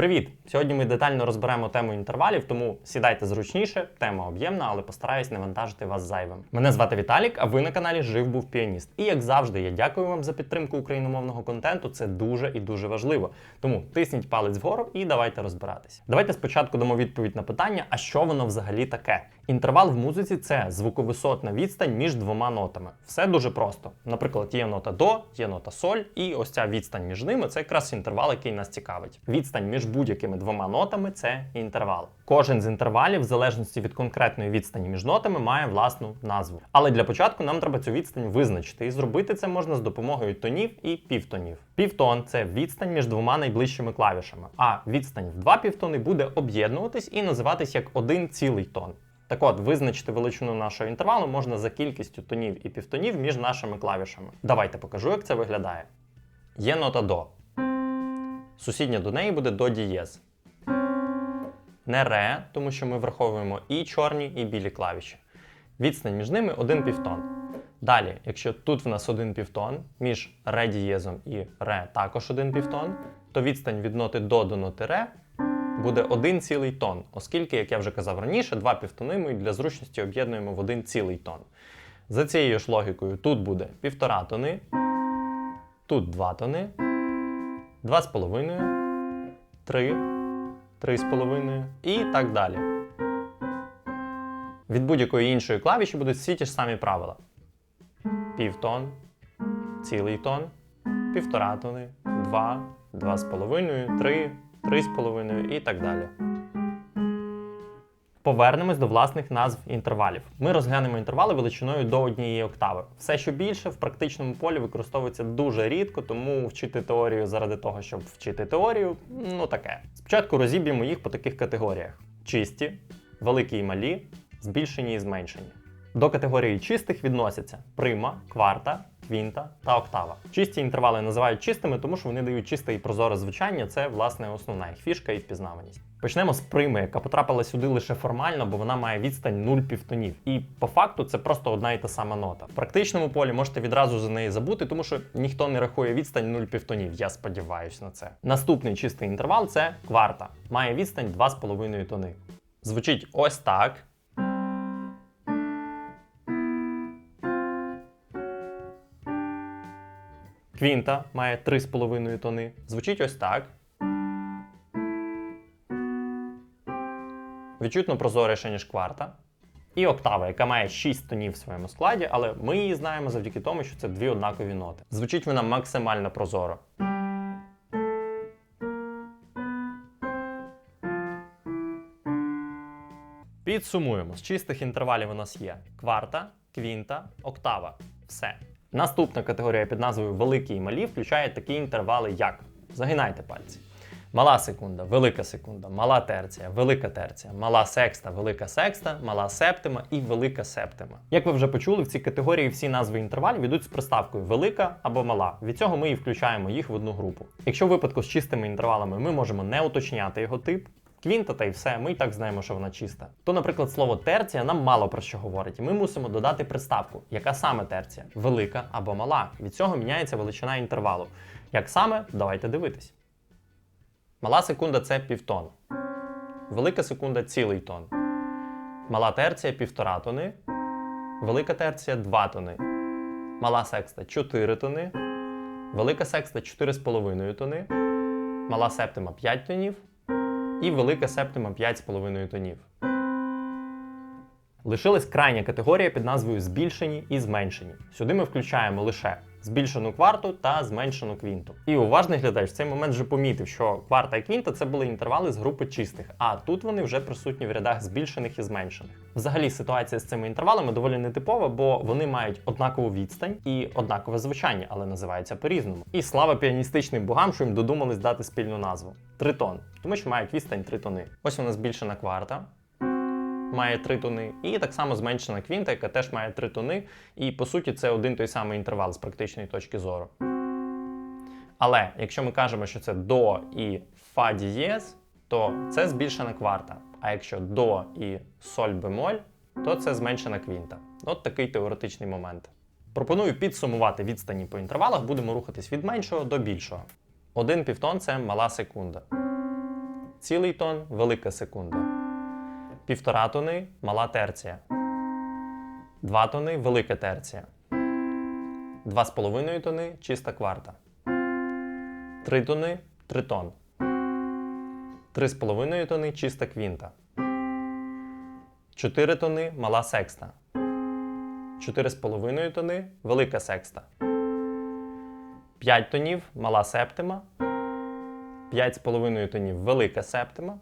Привіт! Сьогодні ми детально розберемо тему інтервалів, тому сідайте зручніше, тема об'ємна, але постараюсь не вантажити вас зайвим. Мене звати Віталік, а ви на каналі Жив був піаніст. І як завжди, я дякую вам за підтримку україномовного контенту. Це дуже і дуже важливо. Тому тисніть палець вгору і давайте розбиратися. Давайте спочатку дамо відповідь на питання, а що воно взагалі таке. Інтервал в музиці це звуковисотна відстань між двома нотами. Все дуже просто. Наприклад, є нота до, є нота соль, і ось ця відстань між ними це якраз інтервал, який нас цікавить. Відстань між будь-якими двома нотами це інтервал. Кожен з інтервалів, в залежності від конкретної відстані між нотами, має власну назву. Але для початку нам треба цю відстань визначити, і зробити це можна з допомогою тонів і півтонів. Півтон це відстань між двома найближчими клавішами, а відстань в два півтони буде об'єднуватись і називатись як один цілий тон. Так от, визначити величину нашого інтервалу можна за кількістю тонів і півтонів між нашими клавішами. Давайте покажу, як це виглядає. Є нота до. Сусідня до неї буде до дієз. Не ре, тому що ми враховуємо і чорні, і білі клавіші. Відстань між ними один півтон. Далі, якщо тут в нас один півтон, між ре дієзом і ре також один півтон, то відстань від ноти до до ноти ре буде один цілий тон, оскільки, як я вже казав раніше, два півтони ми для зручності об'єднуємо в один цілий тон. За цією ж логікою, тут буде півтора тони, тут два тони, два з половиною, три, три з половиною і так далі. Від будь-якої іншої клавіші будуть всі ті ж самі правила: півтон, цілий тон, півтора тони, два, два з половиною, три, три з половиною і так далі. Повернемось до власних назв інтервалів. Ми розглянемо інтервали величиною до однієї октави. Все, що більше, в практичному полі використовується дуже рідко, тому вчити теорію заради того, щоб вчити теорію, ну таке. Спочатку розіб'ємо їх по таких категоріях: чисті, великі і малі, збільшені і зменшені. До категорії чистих відносяться прима, кварта, квінта та октава. Чисті інтервали називають чистими, тому що вони дають чисте і прозоре звучання. Це власне основна їх фішка і впізнаваність. Почнемо з прими, яка потрапила сюди лише формально, бо вона має відстань 0 півтонів. І по факту це просто одна і та сама нота. В практичному полі можете відразу за неї забути, тому що ніхто не рахує відстань 0 півтонів. Я сподіваюся на це. Наступний чистий інтервал це кварта. Має відстань 2,5 тони. Звучить ось так. Квінта має 3,5 тони. Звучить ось так. Відчутно прозоріше, ніж кварта. І октава, яка має 6 тонів в своєму складі, але ми її знаємо завдяки тому, що це дві однакові ноти. Звучить вона максимально прозоро. Підсумуємо, з чистих інтервалів у нас є кварта, квінта, октава. Все. Наступна категорія під назвою Великі і малі включає такі інтервали, як загинайте пальці. Мала секунда, велика секунда, мала терція, велика терція, мала секста, велика секста, мала септима і велика септима. Як ви вже почули, в цій категорії всі назви інтервалів йдуть з приставкою велика або мала. Від цього ми і включаємо їх в одну групу. Якщо в випадку з чистими інтервалами ми можемо не уточняти його тип, квінта та й все, ми і так знаємо, що вона чиста. То, наприклад, слово терція нам мало про що говорить, і ми мусимо додати приставку, яка саме терція велика або мала. Від цього міняється величина інтервалу. Як саме, давайте дивитись. Мала секунда це півтон. Велика секунда цілий тон. Мала терція півтора тони. Велика терція 2 тони. Мала секста 4 тони. Велика секста 4,5 тони. Мала септима 5 тонів. І велика септима 5,5 тонів. Лишилась крайня категорія під назвою збільшені і зменшені. Сюди ми включаємо лише збільшену кварту та зменшену квінту. І уважний глядач в цей момент вже помітив, що кварта і квінта це були інтервали з групи чистих, а тут вони вже присутні в рядах збільшених і зменшених. Взагалі ситуація з цими інтервалами доволі нетипова, бо вони мають однакову відстань і однакове звучання, але називаються по-різному. І слава піаністичним богам, що їм додумались дати спільну назву тритон, тому що мають відстань три тони. Ось вона збільшена кварта має три тони, і так само зменшена квінта, яка теж має три тони. І по суті, це один той самий інтервал з практичної точки зору. Але якщо ми кажемо, що це до і фа дієз, то це збільшена кварта. А якщо до і соль бемоль, то це зменшена квінта. От такий теоретичний момент. Пропоную підсумувати відстані по інтервалах, будемо рухатись від меншого до більшого. Один півтон це мала секунда. цілий тон, велика секунда. Півтора тони мала терція. Два тони велика терція. Два з половиною тони чиста кварта. Три тони тритон. Три з половиною тони чиста квінта. Чотири тони мала секста. Чотири з половиною тони велика секста. 5 тонів мала септима, 5,5 тонів велика септима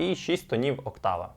і 6 тонів октава.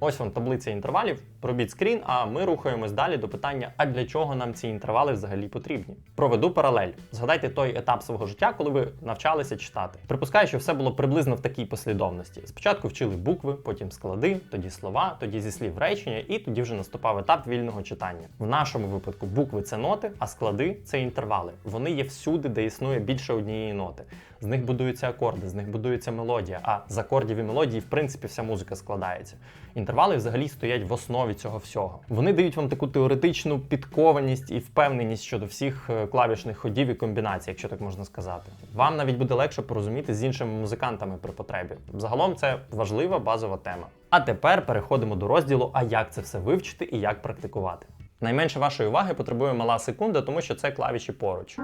Ось вам таблиця інтервалів. Робіть скрін, а ми рухаємось далі до питання: а для чого нам ці інтервали взагалі потрібні? Проведу паралель. Згадайте той етап свого життя, коли ви навчалися читати. Припускаю, що все було приблизно в такій послідовності. Спочатку вчили букви, потім склади, тоді слова, тоді зі слів речення, і тоді вже наступав етап вільного читання. В нашому випадку букви це ноти, а склади це інтервали. Вони є всюди, де існує більше однієї ноти. З них будуються акорди, з них будується мелодія. А з акордів і мелодії, в принципі, вся музика складається. Інтервали взагалі стоять в основі цього всього. Вони дають вам таку теоретичну підкованість і впевненість щодо всіх е, клавішних ходів і комбінацій, якщо так можна сказати. Вам навіть буде легше порозуміти з іншими музикантами при потребі. Загалом це важлива базова тема. А тепер переходимо до розділу, а як це все вивчити і як практикувати. Найменше вашої уваги потребує мала секунда, тому що це клавіші поруч.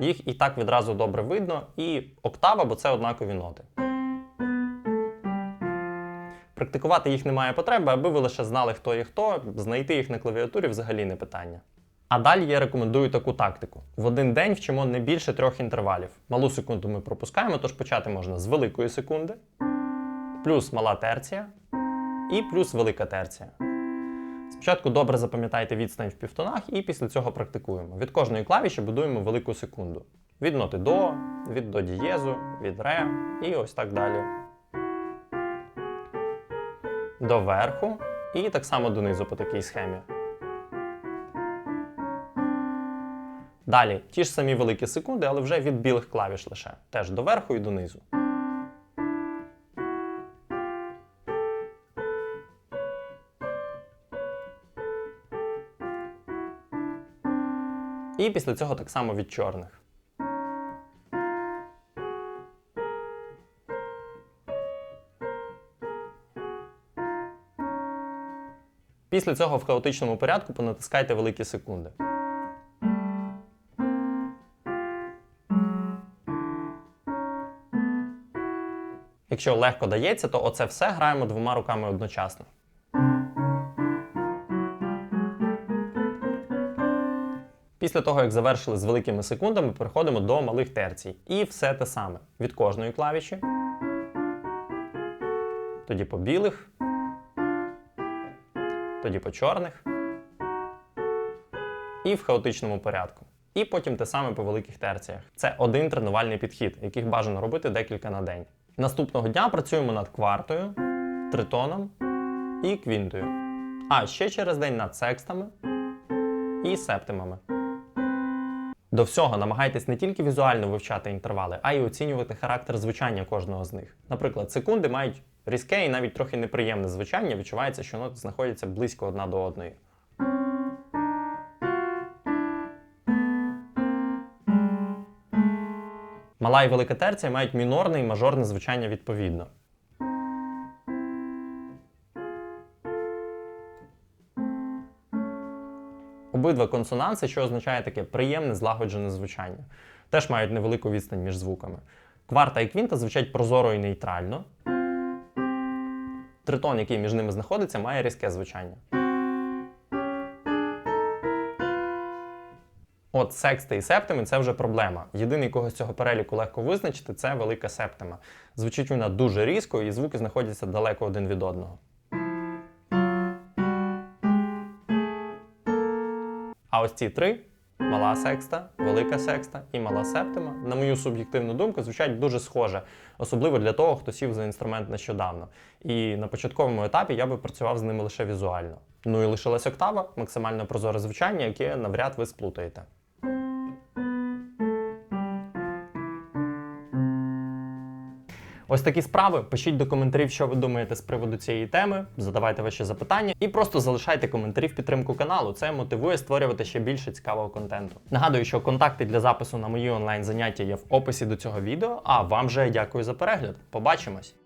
Їх і так відразу добре видно, і октава, бо це однакові ноти. Практикувати їх немає потреби, аби ви лише знали, хто є хто, знайти їх на клавіатурі взагалі не питання. А далі я рекомендую таку тактику: в один день вчимо не більше трьох інтервалів. Малу секунду ми пропускаємо, тож почати можна з великої секунди, плюс мала терція і плюс велика терція. Спочатку добре запам'ятайте відстань в півтонах і після цього практикуємо. Від кожної клавіші будуємо велику секунду. Від ноти до, від до дієзу, від ре і ось так далі. До верху і так само донизу по такій схемі. Далі ті ж самі великі секунди, але вже від білих клавіш лише. Теж до верху і донизу. І після цього так само від чорних. Після цього в хаотичному порядку понатискайте великі секунди. Якщо легко дається, то оце все граємо двома руками одночасно. Після того, як завершили з великими секундами, переходимо до малих терцій. І все те саме. Від кожної клавіші. Тоді по білих. Тоді по чорних. І в хаотичному порядку. І потім те саме по великих терціях. Це один тренувальний підхід, яких бажано робити декілька на день. Наступного дня працюємо над квартою, тритоном і квінтою. А ще через день над секстами і септимами. До всього намагайтесь не тільки візуально вивчати інтервали, а й оцінювати характер звучання кожного з них. Наприклад, секунди мають різке і навіть трохи неприємне звучання, відчувається, що ноти знаходяться близько одна до одної. Мала і велика терція мають мінорне і мажорне звучання відповідно. Обидва консонанси, що означає таке приємне злагоджене звучання, теж мають невелику відстань між звуками. Кварта і квінта звучать прозоро і нейтрально. Тритон, який між ними знаходиться, має різке звучання. От секста і септими це вже проблема. Єдиний, кого з цього переліку легко визначити, це велика септима. Звучить вона дуже різко, і звуки знаходяться далеко один від одного. А ось ці три мала секста, велика секста і мала септима, на мою суб'єктивну думку, звучать дуже схоже, особливо для того, хто сів за інструмент нещодавно. І на початковому етапі я би працював з ними лише візуально. Ну і лишилась октава, максимально прозоре звучання, яке навряд ви сплутаєте. Ось такі справи. Пишіть до коментарів, що ви думаєте з приводу цієї теми. Задавайте ваші запитання і просто залишайте коментарі в підтримку каналу. Це мотивує створювати ще більше цікавого контенту. Нагадую, що контакти для запису на мої онлайн заняття є в описі до цього відео. А вам же дякую за перегляд. Побачимось!